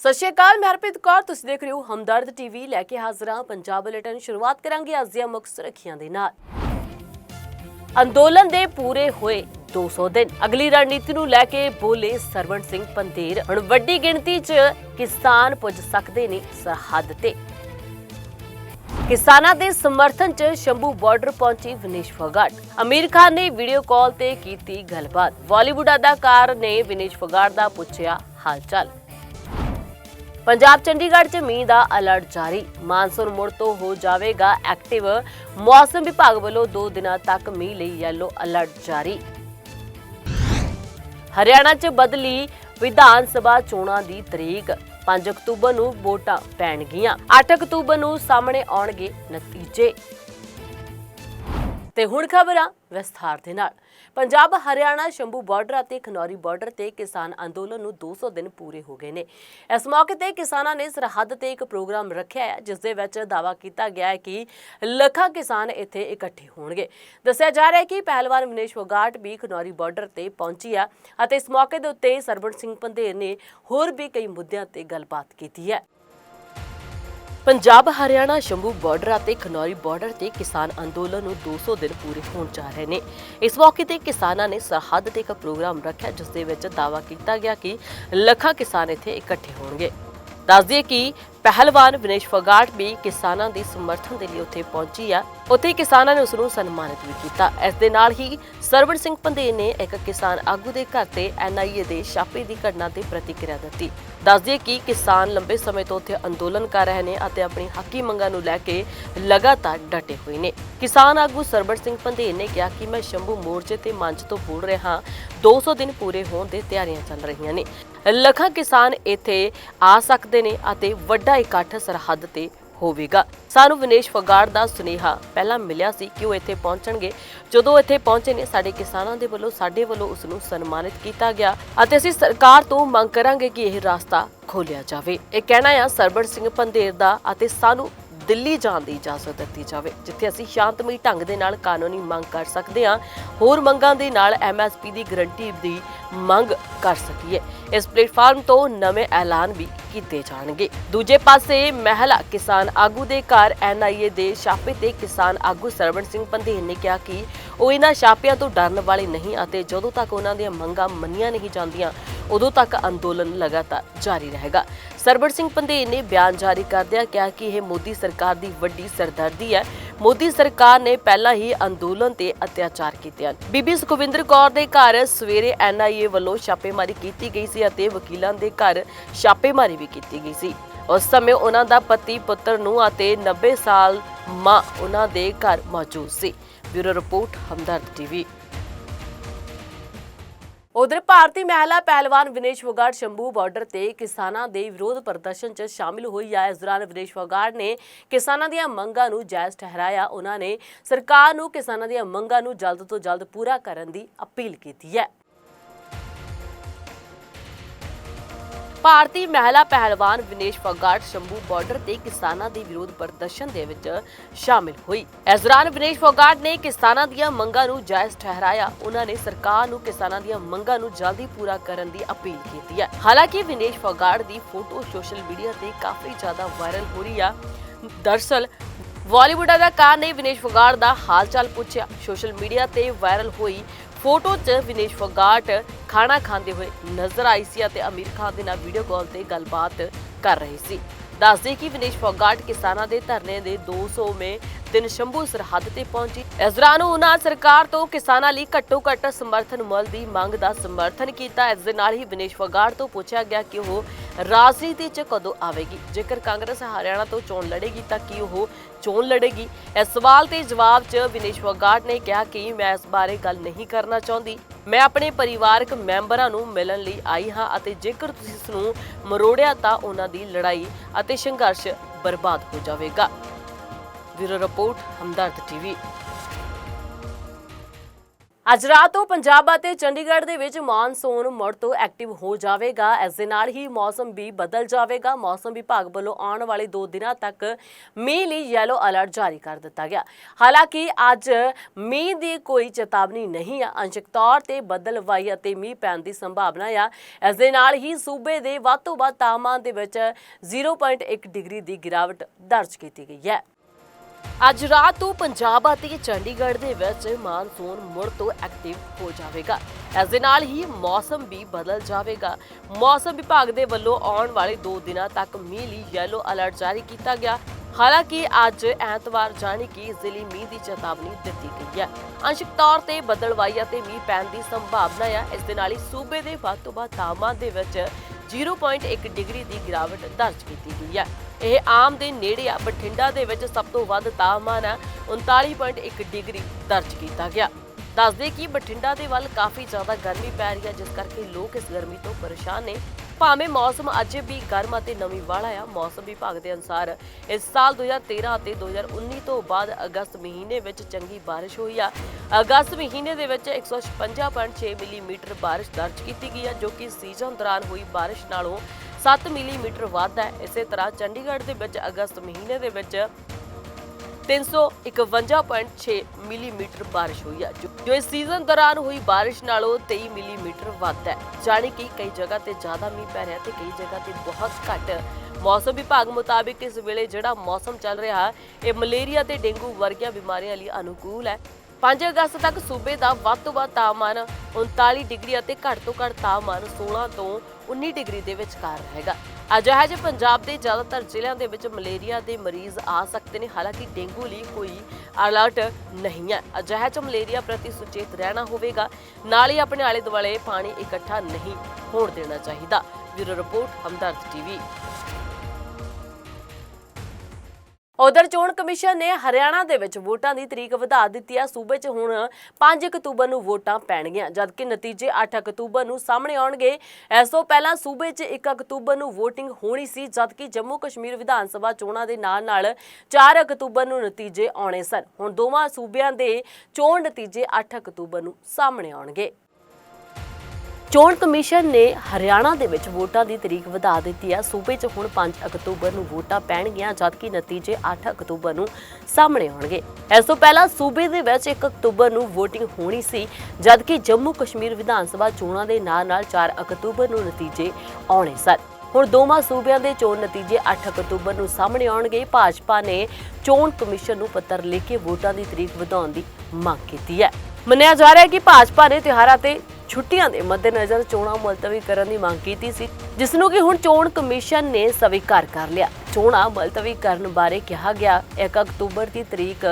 ਸਤਿ ਸ਼੍ਰੀ ਅਕਾਲ, ਮੈਂ ਹਰਪ੍ਰੀਤ ਕੌਰ। ਤੁਸੀਂ ਦੇਖ ਰਹੇ ਹੋ ਹਮਦਰਦ ਟੀਵੀ। ਲੈ ਕੇ ਹਾਜ਼ਰ ਹਾਂ ਪੰਜਾਬ ਬੁਲੇਟਿਨ। ਸ਼ੁਰੂਆਤ ਕਰਾਂਗੇ ਅੱਜ ਦੀਆਂ ਮੁੱਖ ਸੁਰਖੀਆਂ ਦੇ ਨਾਲ। ਅੰਦੋਲਨ ਦੇ ਪੂਰੇ ਹੋਏ 200 ਦਿਨ। ਅਗਲੀ ਰਣਨੀਤੀ ਨੂੰ ਲੈ ਕੇ ਬੋਲੇ ਸਰਵਣ ਸਿੰਘ ਪੰਦੇਰ ਹੁਣ ਵੱਡੀ ਗਿਣਤੀ 'ਚ ਕਿਸਾਨ ਪੁੱਜ ਸਕਦੇ ਨੇ ਸਰਹੱਦ ਤੇ। ਕਿਸਾਨਾਂ ਦੇ ਸਮਰਥਨ 'ਚ ਸ਼ੰਭੂ ਬਾਰਡਰ ਪਹੁੰਚੀ ਵਿਨੇਸ਼ ਫਗਾਟ ਅਮੀਰ ਖਾਨ ਨੇ ਵੀਡੀਓ ਕਾਲ ਤੇ ਕੀਤੀ ਗੱਲਬਾਤ। ਬਾਲੀਵੁੱਡ ਅਦਾਕਾਰ ਨੇ ਵਿਨੇਸ਼ ਫਗਾਟ ਦਾ ਪੁੱਛਿਆ ਹਾਲਚਾਲ ਪੰਜਾਬ ਚੰਡੀਗੜ੍ਹ 'ਚ ਮੀਂਹ ਦਾ ਅਲਰਟ ਜਾਰੀ। ਮਾਨਸੂਨ ਮੁੜ ਤੋਂ ਹੋ ਜਾਵੇਗਾ ਐਕਟਿਵ। ਮੌਸਮ ਵਿਭਾਗ ਵੱਲੋਂ 2 ਦਿਨਾਂ ਤੱਕ ਮੀਂਹ ਲਈ ਯੈਲੋ ਅਲਰਟ ਜਾਰੀ। ਹਰਿਆਣਾ 'ਚ ਬਦਲੀ ਵਿਧਾਨ ਸਭਾ ਚੋਣਾਂ ਦੀ ਤਰੀਕ। 5 ਅਕਤੂਬਰ ਨੂੰ ਵੋਟਾਂ ਪੈਣਗੀਆਂ। 8 ਅਕਤੂਬਰ ਨੂੰ ਸਾਹਮਣੇ ਆਉਣਗੇ ਨਤੀਜੇ। ਤੇ ਹੁਣ ਖਬਰਾਂ ਵਿਸਥਾਰ ਦੇ ਨਾਲ। ਪੰਜਾਬ, ਹਰਿਆਣਾ, ਸ਼ੰਭੂ ਬਾਰਡਰ ਅਤੇ ਖਨੌਰੀ ਬਾਰਡਰ ਤੇ ਕਿਸਾਨ ਅੰਦੋਲਨ ਨੂੰ 200 ਦਿਨ ਪੂਰੇ ਹੋ ਗਏ ਨੇ। ਇਸ ਮੌਕੇ ਤੇ ਕਿਸਾਨਾਂ ਨੇ ਸਰਹੱਦ ਤੇ ਇੱਕ ਪ੍ਰੋਗਰਾਮ ਰੱਖਿਆ ਹੈ, ਜਿਸ ਦੇ ਵਿੱਚ ਦਾਅਵਾ ਕੀਤਾ ਗਿਆ ਹੈ ਕਿ ਲੱਖਾਂ ਕਿਸਾਨ ਇੱਥੇ ਇਕੱਠੇ ਹੋਣਗੇ। ਦੱਸਿਆ ਜਾ ਰਿਹਾ ਹੈ ਕਿ ਪਹਿਲਵਾਨ ਵਿਨੇਸ਼ ਫੋਗਾਟ ਵੀ ਖਨੌਰੀ ਬਾਰਡਰ ਤੇ ਪਹੁੰਚੀ ਆ ਅਤੇ ਇਸ ਮੌਕੇ ਦੇ ਉੱਤੇ ਸਰਵਣ ਸਿੰਘ ਪੰਧੇਰ ਨੇ ਹੋਰ ਵੀ ਕਈ ਮੁੱਦਿਆਂ ਤੇ ਗੱਲਬਾਤ ਕੀਤੀ ਹੈ। ਪੰਜਾਬ, ਹਰਿਆਣਾ ਸ਼ੰਭੂ ਬਾਰਡਰ ਅਤੇ ਖਨੌਰੀ ਬਾਰਡਰ ਤੇ ਕਿਸਾਨ ਅੰਦੋਲਨ ਨੂੰ 200 ਦਿਨ ਪੂਰੇ ਹੋਣ ਜਾ ਰਹੇ ਨੇ। ਇਸ ਮੌਕੇ ਤੇ ਕਿਸਾਨਾਂ ਨੇ ਸਰਹੱਦ ਤੇ ਇੱਕ ਪ੍ਰੋਗਰਾਮ ਰੱਖਿਆ, ਜਿਸ ਦੇ ਵਿੱਚ ਦਾਅਵਾ ਕੀਤਾ ਗਿਆ ਕਿ ਲੱਖਾਂ ਕਿਸਾਨ ਇੱਥੇ ਇਕੱਠੇ ਹੋਣਗੇ। ਦੱਸ ਦਈਏ ਕਿ ਪਹਿਲਵਾਨ ਵਿਨੇਸ਼ ਫੋਗਾਟ ਵੀ ਕਿਸਾਨਾਂ ਦੀ ਸਮਰਥਨ ਦੇ ਲਈ ਉੱਥੇ ਪਹੁੰਚੀ ਆ। ਉੱਥੇ ਕਿਸਾਨਾਂ ਨੇ ਉਸ ਨੂੰ ਸਨਮਾਨਿਤ ਵੀ ਕੀਤਾ। ਇਸ ਦੇ ਨਾਲ ਹੀ ਸਰਵਣ ਸਿੰਘ ਪੰਧੇਰ ਨੇ ਇੱਕ ਕਿਸਾਨ ਆਗੂ ਦੇ ਘਰ ਤੇ ਐਨਆਈਏ ਦੇ ਛਾਪੇ ਦੀ ਘਟਨਾ ਤੇ ਪ੍ਰਤੀਕਿਰਿਆ ਦਿੱਤੀ। ਦੱਸ ਕਿ ਕਿਸਾਨ ਲੰਬੇ ਸਮੇਂ ਤੋਂ ਉੱਥੇ ਅੰਦੋਲਨ ਕਰ ਰਹੇ ਨੇ ਅਤੇ ਆਪਣੀ ਹੱਕੀ ਮੰਗਾਂ ਨੂੰ ਲੈ ਕੇ ਲਗਾਤਾਰ ਡਟੇ ਹੋਏ ਨੇ। ਕਿਸਾਨ ਆਗੂ ਸਰਬਣ ਸਿੰਘ ਪੰਦੇ ਨੇ ਕਿਹਾ ਕਿ ਮੈਂ ਸ਼ੰਭੂ ਮੋਰਚੇ ਤੇ ਮੰਚ ਤੋਂ ਬੋਲ ਰਿਹਾ 200 ਦਿਨ ਪੂਰੇ ਹੋਣ ਦੇ ਤਿਆਰੀਆਂ ਚੱਲ ਰਹੀਆਂ ਨੇ। ਲੱਖਾਂ ਕਿਸਾਨ ਇੱਥੇ ਆ ਸਕਦੇ ਨੇ ਅਤੇ ਵੱਡਾ ਇਕੱਠ ਸਰਹੱਦ ਤੇ ਹੋਵੇਗਾ। ਸਾਨੂੰ ਵਿਨੇਸ਼ ਫਗਾੜ ਦਾ ਸੁਨੇਹਾ ਪਹਿਲਾਂ ਮਿਲਿਆ ਸੀ ਕਿ ਉਹ ਇੱਥੇ ਪਹੁੰਚਣਗੇ। ਜਦੋਂ ਇੱਥੇ ਪਹੁੰਚੇ ਨੇ, ਸਾਡੇ ਕਿਸਾਨਾਂ ਦੇ ਵੱਲੋਂ, ਸਾਡੇ ਵੱਲੋਂ ਉਸ ਨੂੰ ਸਨਮਾਨਿਤ ਕੀਤਾ ਗਿਆ ਅਤੇ ਅਸੀਂ ਸਰਕਾਰ ਤੋਂ ਮੰਗ ਕਰਾਂਗੇ ਕਿ ਇਹ ਰਸਤਾ ਖੋਲਿਆ ਜਾਵੇ। ਇਹ ਕਹਿਣਾ ਆ, ਸਰਬਣ ਸਿੰਘ ਪੰਧੇਰ ਦਾ ਅਤੇ ਸਾਨੂੰ ਦਿੱਲੀ ਜਾਣ ਦੀ ਇਜਾਜ਼ਤ ਦਿੱਤੀ ਜਾਵੇ, ਜਿੱਥੇ ਅਸੀਂ ਸ਼ਾਂਤਮਈ ਢੰਗ ਦੇ ਨਾਲ ਕਾਨੂੰਨੀ ਮੰਗ ਕਰ ਸਕਦੇ ਹਾਂ। ਹੋਰ ਮੰਗਾਂ ਦੇ ਨਾਲ ਐਮਐਸਪੀ ਦੀ ਗਰੰਟੀ ਦੀ ਮੰਗ ਕਰ ਸਕੀਏ। ਇਸ ਪਲੇਟਫਾਰਮ ਤੋਂ ਨਵੇਂ ਐਲਾਨ ਵੀ ਕੀਤੇ ਜਾਣਗੇ। ਦੂਜੇ ਪਾਸੇ, ਮਹਿਲਾ ਕਿਸਾਨ ਆਗੂ ਦੇ ਘਰ ਐਨਆਈਏ ਦੇ ਛਾਪੇ ਤੇ ਕਿਸਾਨ ਆਗੂ ਸਰਵਣ ਸਿੰਘ ਪੰਧੇਰ ਨੇ ਕਿਹਾ ਕਿ ਉਹ ਇਹਨਾਂ ਛਾਪਿਆਂ ਤੋਂ ਡਰਨ ਵਾਲੇ ਨਹੀਂ ਅਤੇ ਜਦੋਂ ਤੱਕ ਉਹਨਾਂ ਦੀਆਂ ਮੰਗਾਂ ਮੰਨੀਆਂ ਨਹੀਂ ਜਾਂਦੀਆਂ, ਉਦੋਂ ਤੱਕ ਅੰਦੋਲਨ ਲਗਾਤਾਰ ਜਾਰੀ ਰਹੇਗਾ। ਸਰਬੜ ਸਿੰਘ ਪੰਧੇਰ ਨੇ ਬਿਆਨ ਜਾਰੀ ਕਰਦਿਆਂ ਕਿਹਾ ਕਿ ਇਹ ਮੋਦੀ ਸਰਕਾਰ ਦੀ ਵੱਡੀ ਸਰਦਰਦੀ ਹੈ। ਮੋਦੀ ਸਰਕਾਰ ਨੇ ਪਹਿਲਾਂ ਹੀ ਅੰਦੋਲਨ ਤੇ ਅਤਿਆਚਾਰ ਕੀਤੇ ਹਨ। ਬੀਬੀ ਸੁਖਵਿੰਦਰ ਕੌਰ ਦੇ ਘਰ ਸਵੇਰੇ ਐਨਆਈਏ ਵੱਲੋਂ ਛਾਪੇਮਾਰੀ ਕੀਤੀ ਗਈ ਸੀ ਅਤੇ ਵਕੀਲਾਂ ਦੇ ਘਰ ਛਾਪੇਮਾਰੀ ਵੀ ਕੀਤੀ ਗਈ ਸੀ। ਉਸ ਸਮੇਂ ਉਹਨਾਂ ਦਾ ਪਤੀ, ਪੁੱਤਰ ਨੂੰ ਅਤੇ 90 ਸਾਲ ਮਾਂ ਉਹਨਾਂ ਦੇ ਘਰ ਮੌਜੂਦ ਸੀ। ਬਿਊਰੋ ਰਿਪੋਰਟ, ਹਮਦਰਦ ਟੀਵੀ ਉਧਰ ਭਾਰਤੀ ਮਹਿਲਾ ਪਹਿਲਵਾਨ ਵਿਨੇਸ਼ ਫੋਗਾਟ ਸ਼ੰਭੂ ਬਾਰਡਰ ਤੇ ਕਿਸਾਨਾਂ ਦੇ ਵਿਰੋਧ ਪ੍ਰਦਰਸ਼ਨ 'ਚ ਸ਼ਾਮਿਲ ਹੋਈ ਆ। ਇਸ ਦੌਰਾਨ ਵਿਨੇਸ਼ ਫੋਗਾਟ ਨੇ ਕਿਸਾਨਾਂ ਦੀਆਂ ਮੰਗਾਂ ਨੂੰ ਜਾਇਜ਼ ਠਹਿਰਾਇਆ। ਉਹਨਾਂ ਨੇ ਸਰਕਾਰ ਨੂੰ ਕਿਸਾਨਾਂ ਦੀਆਂ ਮੰਗਾਂ ਨੂੰ ਜਲਦ ਤੋਂ ਜਲਦ ਪੂਰਾ ਕਰਨ ਦੀ ਅਪੀਲ ਕੀਤੀ ਹੈ। ਭਾਰਤੀ ਮਹਿਲਾ ਪਹਿਲਵਾਨ ਵਿਨੇਸ਼ ਫੋਗਾਟ ਸ਼ੰਭੂ ਬਾਰਡਰ ਤੇ ਕਿਸਾਨਾਂ ਦੇ ਵਿਰੋਧ ਪ੍ਰਦਰਸ਼ਨ ਦੇ ਵਿੱਚ ਸ਼ਾਮਿਲ ਹੋਈ। ਇਸ ਦੌਰਾਨ ਵਿਨੇਸ਼ ਫੋਗਾਟ ਨੇ ਕਿਸਾਨਾਂ ਦੀਆਂ ਮੰਗਾਂ ਨੂੰ ਜਾਇਜ਼ ਠਹਿਰਾਇਆ। ਉਹਨਾਂ ਨੇ ਸਰਕਾਰ ਨੂੰ ਕਿਸਾਨਾਂ ਦੀਆਂ ਮੰਗਾਂ ਨੂੰ ਜਲਦੀ ਪੂਰਾ ਕਰਨ ਦੀ ਅਪੀਲ ਕੀਤੀ ਹੈ। ਹਾਲਾਂਕਿ ਵਿਨੇਸ਼ ਫੋਗਾਟ ਦੀ ਫੋਟੋ ਸੋਸ਼ਲ ਮੀਡੀਆ ਤੇ ਕਾਫੀ ਜ਼ਿਆਦਾ ਵਾਇਰਲ ਹੋ ਰਹੀ ਆ। ਦਰਸਲ, ਬਾਲੀਵੁੱਡ ਅਦਾਕਾਰ ਨੇ ਵਿਨੇਸ਼ ਫੋਗਾਟ ਦਾ ਹਾਲ ਚਾਲ ਪੁੱਛਿਆ। ਸੋਸ਼ਲ ਮੀਡੀਆ ਤੇ ਵਾਇਰਲ ਹੋਈ ਫੋਟੋ 'ਚ ਵਿਨੇਸ਼ ਫੋਗਾਟ ਖਾਣਾ ਖਾਂਦੇ ਹੋਏ ਨਜ਼ਰ ਆਈ ਸੀ ਅਤੇ ਅਮੀਰ ਖਾਨ ਦੇ ਨਾਲ ਵੀਡੀਓ ਕਾਲ ਤੇ ਗੱਲਬਾਤ ਕਰ ਰਹੀ ਸੀ। ਦੱਸਦੇ ਕਿ ਵਿਨੇਸ਼ ਫੋਗਾਟ ਕਿਸਾਨਾਂ ਦੇ ਧਰਨੇ ਦੇ 200ਵੇਂ ਦਿਨ ਸ਼ੰਭੂ ਸਰਹੱਦ ਤੇ ਪਹੁੰਚੀ। ਇਸ ਦੌਰਾਨ ਉਹਨਾਂ ਸਰਕਾਰ ਤੋਂ ਕਿਸਾਨਾਂ ਲਈ ਘੱਟੋ ਘੱਟ ਸਮਰਥਨ ਮੁੱਲ ਦੀ ਮੰਗ ਦਾ ਸਮਰਥਨ ਕੀਤਾ। ਇਸ ਦੇ ਨਾਲ ਹੀ ਵਿਨੇਸ਼ ਫੋਗਾਟ ਤੋਂ ਪੁੱਛਿਆ ਗਿਆ ਕਿ ਉਹ ਰਾਜਨੀਤੀ 'ਚ ਕਦੋਂ ਆਵੇਗੀ? ਜੇਕਰ ਕਾਂਗਰਸ ਹਰਿਆਣਾ ਤੋਂ ਚੋਣ ਲੜੇਗੀ ਤਾਂ ਕੀ ਉਹ ਚੋਣ ਲੜੇਗੀ? ਇਸ ਸਵਾਲ ਤੇ ਜਵਾਬ 'ਚ ਵਿਨੇਸ਼ ਫੋਗਾਟ ਨੇ ਕਿਹਾ ਕਿ ਮੈਂ ਇਸ ਬਾਰੇ ਗੱਲ ਨਹੀਂ ਕਰਨਾ ਚਾਹੁੰਦੀ। ਮੈਂ ਆਪਣੇ ਪਰਿਵਾਰਕ ਮੈਂਬਰਾਂ ਨੂੰ ਮਿਲਣ ਲਈ ਆਈ ਹਾਂ ਅਤੇ ਜੇਕਰ ਤੁਸੀਂ ਇਸ ਨੂੰ ਮਰੋੜਿਆ ਤਾਂ ਉਹਨਾਂ ਦੀ ਲੜਾਈ ਅਤੇ ਸੰਘਰਸ਼ ਬਰਬਾਦ ਹੋ ਜਾਵੇਗਾ। Bureau report, Hamdard TV. ਅੱਜ ਰਾਤ ਤੋਂ ਪੰਜਾਬ ਅਤੇ ਚੰਡੀਗੜ੍ਹ ਦੇ ਵਿੱਚ ਮੌਨਸੂਨ ਮੁੜ ਤੋਂ ਐਕਟਿਵ ਹੋ ਜਾਵੇਗਾ। ਇਸ ਦੇ ਨਾਲ ਹੀ ਮੌਸਮ ਵੀ ਬਦਲ ਜਾਵੇਗਾ। ਮੌਸਮ ਵਿਭਾਗ ਵੱਲੋਂ ਆਉਣ ਵਾਲੇ 2 ਦਿਨਾਂ ਤੱਕ ਮੀਂਹ ਲਈ ਯੈਲੋ ਅਲਰਟ ਜਾਰੀ ਕਰ ਦਿੱਤਾ ਗਿਆ। ਹਾਲਾਂਕਿ ਅੱਜ ਮੀਂਹ ਦੀ ਕੋਈ ਚੇਤਾਵਨੀ ਨਹੀਂ ਆ। ਅੰਸ਼ਕ ਤੌਰ ਤੇ ਬੱਦਲਵਾਈ ਅਤੇ ਮੀਂਹ ਪੈਣ ਦੀ ਸੰਭਾਵਨਾ ਆ। ਇਸ ਦੇ ਨਾਲ ਹੀ ਸੂਬੇ ਦੇ ਵੱਧ ਤੋਂ ਵੱਧ ਤਾਪਮਾਨ ਦੇ ਵਿੱਚ 0.1 ਡਿਗਰੀ ਦੀ ਗਿਰਾਵਟ ਦਰਜ ਕੀਤੀ ਗਈ ਹੈ। ਅੱਜ ਰਾਤ ਤੋਂ ਪੰਜਾਬ ਅਤੇ ਚੰਡੀਗੜ੍ਹ ਦੇ ਵਿੱਚ ਮਾਨਸੂਨ ਮੁੜ ਤੋਂ ਐਕਟਿਵ ਹੋ ਜਾਵੇਗਾ। ਇਸ ਦੇ ਨਾਲ ਹੀ ਮੌਸਮ ਵੀ ਬਦਲ ਜਾਵੇਗਾ। ਮੌਸਮ ਵਿਭਾਗ ਦੇ ਵੱਲੋਂ ਆਉਣ ਵਾਲੇ 2 ਦਿਨਾਂ ਤੱਕ ਮੀਂਹ ਲਈ ਯੈਲੋ ਅਲਰਟ ਜਾਰੀ ਕੀਤਾ ਗਿਆ। ਹਾਲਾਂਕਿ ਅੱਜ ਐਤਵਾਰ ਜਾਣੀ ਕਿ ਜ਼ਿਲ੍ਹੇ ਮੀਂਹ ਦੀ ਚੇਤਾਵਨੀ ਦਿੱਤੀ ਗਈ ਹੈ। ਅੰਸ਼ਕ ਤੌਰ ਤੇ ਬਦਲਵਾਈ ਅਤੇ ਮੀਂਹ ਪੈਣ ਦੀ ਸੰਭਾਵਨਾ ਹੈ ਇਸ ਦੇ ਨਾਲ ਹੀ ਸੂਬੇ ਦੇ ਵੱਧ ਤੋਂ ਵੱਧ ਤਾਪਮਾਨ ਦੇ ਵਿੱਚ 0.1 ਡਿਗਰੀ ਦੀ ਗਿਰਾਵਟ ਦਰਜ ਕੀਤੀ ਗਈ ਹੈ। ਇਹ ਆਮ ਦੇ ਨੇੜੇ ਆ, ਬਠਿੰਡਾ ਦੇ ਵਿੱਚ ਸਭ ਤੋਂ ਵੱਧ ਤਾਪਮਾਨ ਹੈ 39.1 ਡਿਗਰੀ ਦਰਜ ਕੀਤਾ ਗਿਆ। ਦੱਸਦੇ ਕਿ ਬਠਿੰਡਾ ਦੇ ਵੱਲ ਕਾਫੀ ਜ਼ਿਆਦਾ ਗਰਮੀ ਪੈ ਰਹੀ ਹੈ ਜਿਸ ਕਰਕੇ ਲੋਕ ਇਸ ਗਰਮੀ ਤੋਂ ਪਰੇਸ਼ਾਨ ਨੇ। ਭਾਵੇਂ ਮੌਸਮ ਅੱਜ ਵੀ ਗਰਮ ਅਤੇ ਨਮੀ ਵਾਲਾ ਆ, ਮੌਸਮ ਵਿਭਾਗ ਦੇ ਅਨੁਸਾਰ ਇਸ ਸਾਲ 2013 ਅਤੇ 2019 ਤੋਂ ਬਾਅਦ ਅਗਸਤ ਮਹੀਨੇ ਵਿੱਚ ਚੰਗੀ ਬਾਰਿਸ਼ ਹੋਈ ਆ। ਅਗਸਤ ਮਹੀਨੇ ਦੇ ਵਿੱਚ 156.6 ਮਿਲੀਮੀਟਰ ਬਾਰਿਸ਼ ਦਰਜ ਕੀਤੀ ਗਈ ਹੈ ਜੋ ਕਿ ਸੀਜ਼ਨ ਦੌਰਾਨ ਹੋਈ ਬਾਰਿਸ਼ ਨਾਲੋਂ 7 ਮਿਲੀਮੀਟਰ ਵੱਧ ਹੈ ਇਸੇ ਤਰ੍ਹਾਂ ਚੰਡੀਗੜ੍ਹ ਦੇ ਵਿੱਚ ਅਗਸਤ ਮਹੀਨੇ ਦੇ ਵਿੱਚ 351.6 ਮਿਲੀਮੀਟਰ ਬਾਰਿਸ਼ ਹੋਈ ਹੈ ਜੋ- ਇਸ ਸੀਜ਼ਨ ਦੌਰਾਨ ਹੋਈ ਬਾਰਿਸ਼ ਨਾਲੋਂ 23 ਮਿਲੀਮੀਟਰ ਵੱਧ ਹੈ। ਜਾਣੀ ਕਿ ਕਈ ਜਗ੍ਹਾ ਤੇ ਜ਼ਿਆਦਾ ਮੀਂਹ ਪੈ ਰਿਹਾ ਤੇ ਕਈ ਜਗ੍ਹਾ ਤੇ ਬਹੁਤ ਘੱਟ। ਮੌਸਮ ਵਿਭਾਗ ਮੁਤਾਬਿਕ ਇਸ ਵੇਲੇ ਜਿਹੜਾ ਮੌਸਮ ਚੱਲ ਰਿਹਾ, ਇਹ ਮਲੇਰੀਆ ਤੇ ਡੇਂਗੂ ਵਰਗੀਆਂ ਬਿਮਾਰੀਆਂ ਲਈ ਅਨੁਕੂਲ ਹੈ। 5 ਅਗਸਤ ਤੱਕ ਸੂਬੇ ਦਾ ਵੱਧ ਤੋਂ ਵੱਧ ਤਾਪਮਾਨ 39 ਡਿਗਰੀ ਅਤੇ ਘੱਟ ਤੋਂ ਘੱਟ ਤਾਪਮਾਨ 16 ਤੋਂ 19 ਡਿਗਰੀ ਦੇ ਵਿਚਕਾਰ ਰਹੇਗਾ। ਅਜਿਹਾ ਜੇ ਪੰਜਾਬ ਦੇ ਜ਼ਿਆਦਾਤਰ ਜ਼ਿਲ੍ਹਿਆਂ ਦੇ ਵਿੱਚ ਮਲੇਰੀਆ ਦੇ ਮਰੀਜ਼ ਆ ਸਕਦੇ ਨੇ, ਹਾਲਾਂਕਿ ਡੇਂਗੂ ਲਈ ਕੋਈ ਅਲਰਟ ਨਹੀਂ ਹੈ। ਅਜਿਹਾ ਚ ਮਲੇਰੀਆ ਪ੍ਰਤੀ ਸੁਚੇਤ ਰਹਿਣਾ ਹੋਵੇਗਾ। ਨਾਲ ਹੀ ਆਪਣੇ ਆਲੇ ਦੁਆਲੇ ਪਾਣੀ ਇਕੱਠਾ ਨਹੀਂ ਹੋਣ ਦੇਣਾ ਚਾਹੀਦਾ। Bureau report Hamdard TV. ਉਧਰ ਚੋਣ ਕਮਿਸ਼ਨ ਨੇ ਹਰਿਆਣਾ ਦੇ ਵਿੱਚ ਵੋਟਾਂ ਦੀ ਤਰੀਕ ਵਧਾ ਦਿੱਤੀ ਹੈ ਸੂਬੇ 'ਚ ਹੁਣ 5 ਅਕਤੂਬਰ ਨੂੰ ਵੋਟਾਂ ਪੈਣਗੀਆਂ, ਜਦਕਿ ਨਤੀਜੇ 8 ਅਕਤੂਬਰ ਨੂੰ ਸਾਹਮਣੇ ਆਉਣਗੇ। ਇਸ ਤੋਂ ਪਹਿਲਾਂ ਸੂਬੇ 'ਚ 1 ਅਕਤੂਬਰ ਨੂੰ VOTING ਹੋਣੀ ਸੀ, ਜਦਕਿ ਜੰਮੂ ਕਸ਼ਮੀਰ ਵਿਧਾਨ ਸਭਾ ਚੋਣਾਂ ਦੇ ਨਾਲ-ਨਾਲ 4 ਅਕਤੂਬਰ ਨੂੰ ਨਤੀਜੇ ਆਉਣੇ ਸਨ। ਹੁਣ ਦੋਵਾਂ ਸੂਬਿਆਂ ਦੇ ਚੋਣ ਨਤੀਜੇ 8 ਅਕਤੂਬਰ ਨੂੰ ਸਾਹਮਣੇ ਆਉਣਗੇ। ਚੋਣ ਕਮਿਸ਼ਨ ਨੇ ਹਰਿਆਣਾ ਦੇ ਵਿੱਚ ਵੋਟਾਂ ਦੀ ਤਰੀਕ ਵਧਾ ਦਿੱਤੀ ਹੈ। ਸੂਬੇ 'ਚ ਹੁਣ 5 ਅਕਤੂਬਰ ਨੂੰ ਵੋਟਾਂ ਪੈਣਗੀਆਂ, ਜਦਕਿ ਨਤੀਜੇ 8 ਅਕਤੂਬਰ ਨੂੰ ਸਾਹਮਣੇ ਆਉਣਗੇ। ਇਸ ਤੋਂ ਪਹਿਲਾਂ ਸੂਬੇ ਦੇ ਵਿੱਚ 1 ਅਕਤੂਬਰ ਨੂੰ VOTING ਹੋਣੀ ਸੀ, ਜਦਕਿ ਜੰਮੂ ਕਸ਼ਮੀਰ ਵਿਧਾਨ ਸਭਾ ਚੋਣਾਂ ਦੇ ਨਾਲ-ਨਾਲ 4 ਅਕਤੂਬਰ ਨੂੰ ਨਤੀਜੇ ਆਉਣੇ ਸਨ। ਹੁਣ ਦੋਵਾਂ ਸੂਬਿਆਂ ਦੇ ਚੋਣ ਨਤੀਜੇ 8 ਅਕਤੂਬਰ ਨੂੰ ਸਾਹਮਣੇ ਆਉਣਗੇ। ਭਾਜਪਾ ਨੇ ਚੋਣ ਕਮਿਸ਼ਨ ਨੂੰ ਪੱਤਰ ਲਿਖ ਕੇ ਵੋਟਾਂ ਦੀ ਤਰੀਕ ਵਧਾਉਣ ਦੀ ਮੰਗ ਕੀਤੀ ਹੈ। ਮੰਨਿਆ ਜਾ ਰਿਹਾ ਹੈ ਕਿ ਭਾਜਪਾ ਨੇ ਤਿਉਹਾਰਾਂ ਤੇ ਛੁੱਟੀਆਂ ਦੇ ਮੱਦੇਨਜ਼ਰ ਚੋਣਾਂ ਮੁਲਤਵੀ ਕਰਨ ਦੀ ਮੰਗ ਕੀਤੀ ਸੀ, ਜਿਸ ਨੂੰ ਕਿ ਹੁਣ ਚੋਣ ਕਮਿਸ਼ਨ ਨੇ ਸਵੀਕਾਰ ਕਰ ਲਿਆ। ਚੋਣਾਂ ਮੁਲਤਵੀ ਕਰਨ ਬਾਰੇ ਕਿਹਾ ਗਿਆ। 1 ਅਕਤੂਬਰ ਦੀ ਤਰੀਕ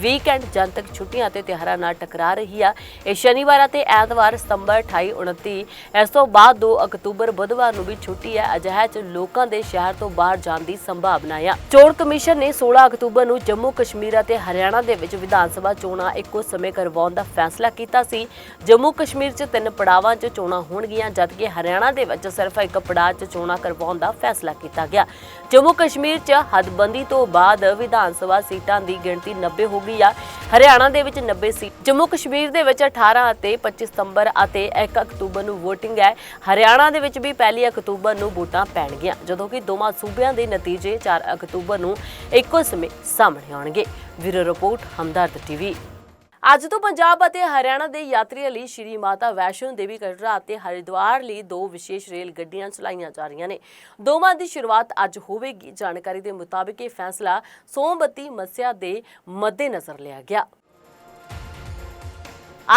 ਵੀਕਐਂਡ ਜਨਤਕ ਛੁੱਟੀਆਂ ਅਤੇ ਤਿਉਹਾਰਾਂ ਨਾਲ ਟਕਰਾ ਰਹੀ ਆ। ਇਹ ਸ਼ਨੀਵਾਰ ਅਤੇ ਐਤਵਾਰ ਸਤੰਬਰ 28 29 ਇਸ ਤੋਂ ਬਾਅਦ 2 ਅਕਤੂਬਰ ਬੁੱਧਵਾਰ ਨੂੰ ਵੀ ਛੁੱਟੀ ਹੈ। ਅਜਿਹੇ ਚ ਲੋਕਾਂ ਦੇ ਸ਼ਹਿਰ ਤੋਂ ਬਾਹਰ ਜਾਣ ਦੀ ਸੰਭਾਵਨਾ ਆ। ਚੋਣ ਕਮਿਸ਼ਨ ਨੇ 16 ਅਕਤੂਬਰ ਨੂੰ ਜੰਮੂ, ਕਸ਼ਮੀਰ ਅਤੇ ਹਰਿਆਣਾ ਦੇ ਵਿੱਚ ਵਿਧਾਨ ਸਭਾ ਚੋਣਾਂ ਇੱਕੋ ਸਮੇਂ ਕਰਵਾਉਣ ਦਾ ਫੈਸਲਾ ਕੀਤਾ ਸੀ। ਜੰਮੂ, ਕਸ਼ਮੀਰ 'ਚ ਤਿੰਨ ਪੜਾਵਾਂ 'ਚ ਚੋਣਾਂ ਹੋਣਗੀਆਂ, ਜਦਕਿ ਹਰਿਆਣਾ ਦੇ ਵਿੱਚ ਸਿਰਫ ਇੱਕ ਪੜਾਅ 'ਚ ਚੋਣਾਂ ਕਰਵਾਉਣ ਦਾ ਫੈਸਲਾ ਕੀਤਾ ਗਿਆ। ਜੰਮੂ, ਕਸ਼ਮੀਰ 'ਚ ਹੱਦਬੰਦੀ ਤੋਂ ਬਾਅਦ ਵਿਧਾਨ ਸਭਾ ਸੀਟਾਂ ਦੀ ਗਿਣਤੀ 90 ਹੋ ਗਈ ਆ। ਹਰਿਆਣਾ ਦੇ ਵਿੱਚ 90 ਸੀਟ, ਜੰਮੂ ਕਸ਼ਮੀਰ ਦੇ ਵਿੱਚ 18 ਅਤੇ 25 ਸਤੰਬਰ ਅਤੇ 1 ਅਕਤੂਬਰ ਨੂੰ VOTING ਹੈ। ਹਰਿਆਣਾ ਦੇ ਵਿੱਚ ਵੀ ਪਹਿਲੀ ਅਕਤੂਬਰ ਨੂੰ ਵੋਟਾਂ ਪੈਣਗੀਆਂ, ਜਦੋਂ ਕਿ ਦੋਵਾਂ ਸੂਬਿਆਂ ਦੇ ਨਤੀਜੇ 4 ਅਕਤੂਬਰ ਨੂੰ ਇੱਕੋ ਸਮੇਂ ਸਾਹਮਣੇ ਆਉਣਗੇ। Bureau report, Hamdard TV. ਅੱਜ ਤੋਂ ਪੰਜਾਬ ਅਤੇ ਹਰਿਆਣਾ ਦੇ ਯਾਤਰੀਆਂ ਲਈ ਸ਼੍ਰੀ ਮਾਤਾ ਵੈਸ਼ਨੋ ਦੇਵੀ ਕਟਰਾ ਅਤੇ ਹਰਿਦੁਆਰ ਲਈ ਦੋ ਵਿਸ਼ੇਸ਼ ਰੇਲ ਗੱਡੀਆਂ ਚਲਾਈਆਂ ਜਾ ਰਹੀਆਂ ਨੇ। ਦੋਵਾਂ ਦੀ ਸ਼ੁਰੂਆਤ ਅੱਜ ਹੋਵੇਗੀ। ਜਾਣਕਾਰੀ ਦੇ ਮੁਤਾਬਿਕ ਇਹ ਫੈਸਲਾ ਸੋਮਵਤੀ ਮੱਸਿਆ ਦੇ ਮੱਦੇਨਜ਼ਰ ਲਿਆ ਗਿਆ।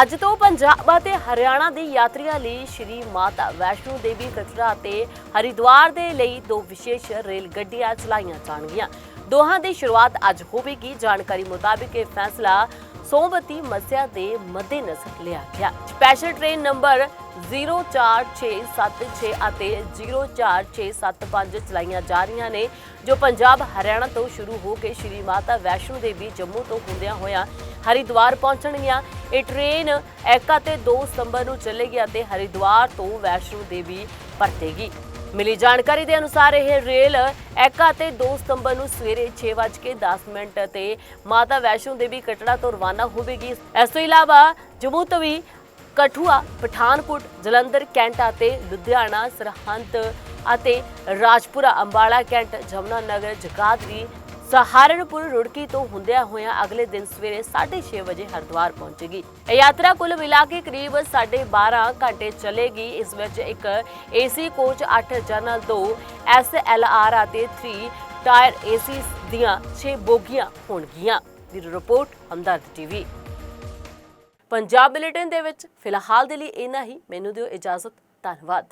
ਅੱਜ ਤੋਂ ਪੰਜਾਬ ਅਤੇ ਹਰਿਆਣਾ ਦੇ ਯਾਤਰੀਆਂ ਲਈ ਸ਼੍ਰੀ ਮਾਤਾ ਵੈਸ਼ਨੋ ਦੇਵੀ ਕਟਰਾ ਅਤੇ ਹਰਿਦੁਆਰ ਦੇ ਲਈ ਦੋ ਵਿਸ਼ੇਸ਼ ਰੇਲ ਗੱਡੀਆਂ ਚਲਾਈਆਂ ਜਾਣਗੀਆਂ। ਦੋਹਾਂ ਦੀ ਸ਼ੁਰੂਆਤ ਅੱਜ ਹੋਵੇਗੀ। ਜਾਣਕਾਰੀ ਮੁਤਾਬਿਕ ਇਹ ਫੈਸਲਾ ਸੋਮਵਤੀ ਮੱਸਿਆ ਦੇ ਮੱਦੇਨਜ਼ਰ ਲਿਆ ਗਿਆ। ਸਪੈਸ਼ਲ ਟ੍ਰੇਨ ਨੰਬਰ 04676 ਅਤੇ 04675 ਚਲਾਈਆਂ ਜਾ ਰਹੀਆਂ ਨੇ, ਜੋ ਪੰਜਾਬ, ਹਰਿਆਣਾ ਤੋਂ ਸ਼ੁਰੂ ਹੋ ਕੇ ਸ਼੍ਰੀ ਮਾਤਾ ਵੈਸ਼ਨੋ ਦੇਵੀ ਜੰਮੂ ਤੋਂ ਹੁੰਦਿਆਂ ਹੋਇਆਂ ਹਰਿਦੁਆਰ ਪਹੁੰਚਣਗੀਆਂ। ਇਹ ਟ੍ਰੇਨ ਏਕਾ ਅਤੇ 2 ਸਤੰਬਰ ਨੂੰ ਚੱਲੇਗੀ ਅਤੇ ਹਰਿਦੁਆਰ ਤੋਂ ਵੈਸ਼ਨੋ ਦੇਵੀ ਪਰਤੇਗੀ। ਮਿਲੀ ਜਾਣਕਾਰੀ ਦੇ ਅਨੁਸਾਰ ਇਹ ਰੇਲ ਐਕਾ ਤੇ 2 ਸਤੰਬਰ ਨੂੰ ਸਵੇਰੇ 6:10 ਮਿੰਟ ਤੇ ਮਾਤਾ ਵੈਸ਼ਨੋ ਦੇਵੀ ਕਟੜਾ ਤੋਂ ਰਵਾਨਾ ਹੋਵੇਗੀ। ਇਸ ਤੋਂ ਇਲਾਵਾ ਜੰਮੂ ਤੋਂ ਵੀ ਕਠੂਆ, ਪਠਾਨਕੋਟ, ਜਲੰਧਰ, ਕੈਂਟ ਅਤੇ ਲੁਧਿਆਣਾ, ਸਰਹੰਦ ਅਤੇ ਰਾਜਪੁਰਾ, ਅੰਬਾਲਾ, ਕੈਂਟ ਜਮਨਾ ਨਗਰ ਜਗਾਦਰੀ ਸਹਾਰਨਪੁਰ ਰੁੜਕੀ ਤੋਂ ਹੁੰਦਿਆਂ ਹੋਇਆਂ ਅਗਲੇ ਦਿਨ ਸਵੇਰੇ 6:30 ਵਜੇ ਹਰਿਦੁਆਰ ਪਹੁੰਚੇਗੀ। ਇਹ ਯਾਤਰਾ ਕੁੱਲ ਮਿਲਾ ਕੇ ਕਰੀਬ 12.5 ਘੰਟੇ ਚੱਲੇਗੀ। ਇਸ ਵਿੱਚ ਇੱਕ ਏਸੀ ਕੋਚ 8 ਜਨਰਲ 2 ਐਸਐਲਆਰ ਅਤੇ 3 ਟਾਇਰ ਏਸੀ ਦੀਆਂ 6 ਬੋਗੀਆਂ ਹੋਣਗੀਆਂ। ਦੀ report Hamdard TV. Punjab bulletin ਦੇ ਵਿੱਚ ਫਿਲਹਾਲ ਦੇ ਲਈ ਇੰਨਾ ਹੀ। ਮੈਨੂੰ ਦਿਓ ਇਜਾਜ਼ਤ। ਧੰਨਵਾਦ।